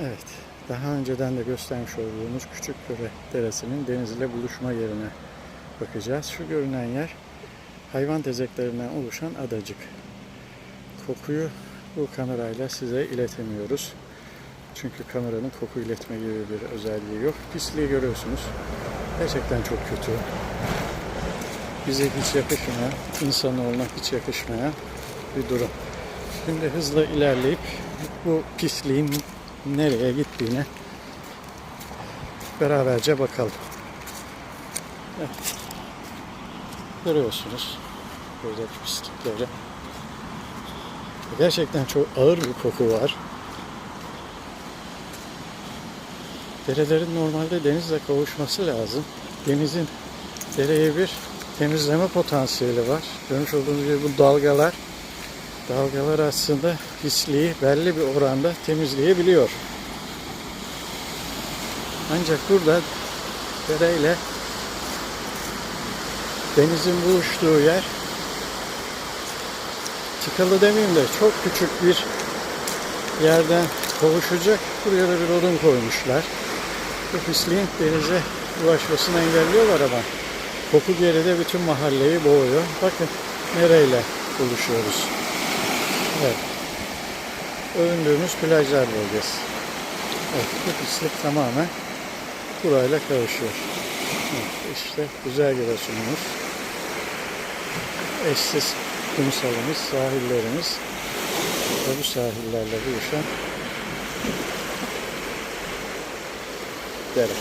Evet, daha önceden de göstermiş olduğumuz Küçükköre Deresi'nin deniz ile buluşma yerine bakacağız. Şu görünen yer hayvan tezeklerinden oluşan adacık. Kokuyu bu kamerayla size iletemiyoruz. Çünkü kameranın koku iletme gibi bir özelliği yok. Pisliği görüyorsunuz. Gerçekten çok kötü. Bize hiç yakışmayan, insanoğluna hiç yakışmayan bir durum. Şimdi hızla ilerleyip bu pisliğin nereye gittiğine beraberce bakalım. Evet. Görüyorsunuz buradaki pislikleri. Gerçekten çok ağır bir koku var. Derelerin normalde denizle kavuşması lazım. Denizin dereye bir temizleme potansiyeli var. Görmüş olduğunuz gibi bu dalgalar dalgalar aslında pisliği belli bir oranda temizleyebiliyor. Ancak burada dereyle denizin buluştuğu yer tıkalı demeyeyim de çok küçük bir yerden kavuşacak. Buraya da bir odun koymuşlar. Bu pisliğin denize ulaşmasını engelliyorlar ama koku geride bütün mahalleyi boğuyor. Bakın nereyle buluşuyoruz. Evet. Övündüğümüz plajlar bölgesi. Evet, bu pislik tamamen burayla kavuşuyor. Evet, işte güzel Giresun'umuz. Eşsiz kumsalımız, sahillerimiz ve bu sahillerle buluşan dere.